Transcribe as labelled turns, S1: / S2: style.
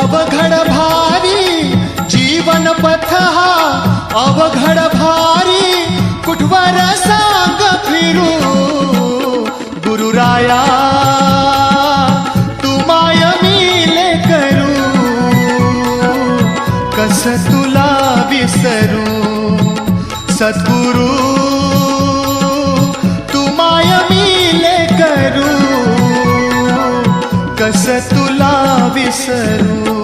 S1: अवघड भारी जीवन पथ हा अवघड भारी कुठवर सांग फिरू? गुरुराया तू मिले करू. कस तुला विसरू? सद्गुरू करू कस तुला विसरू?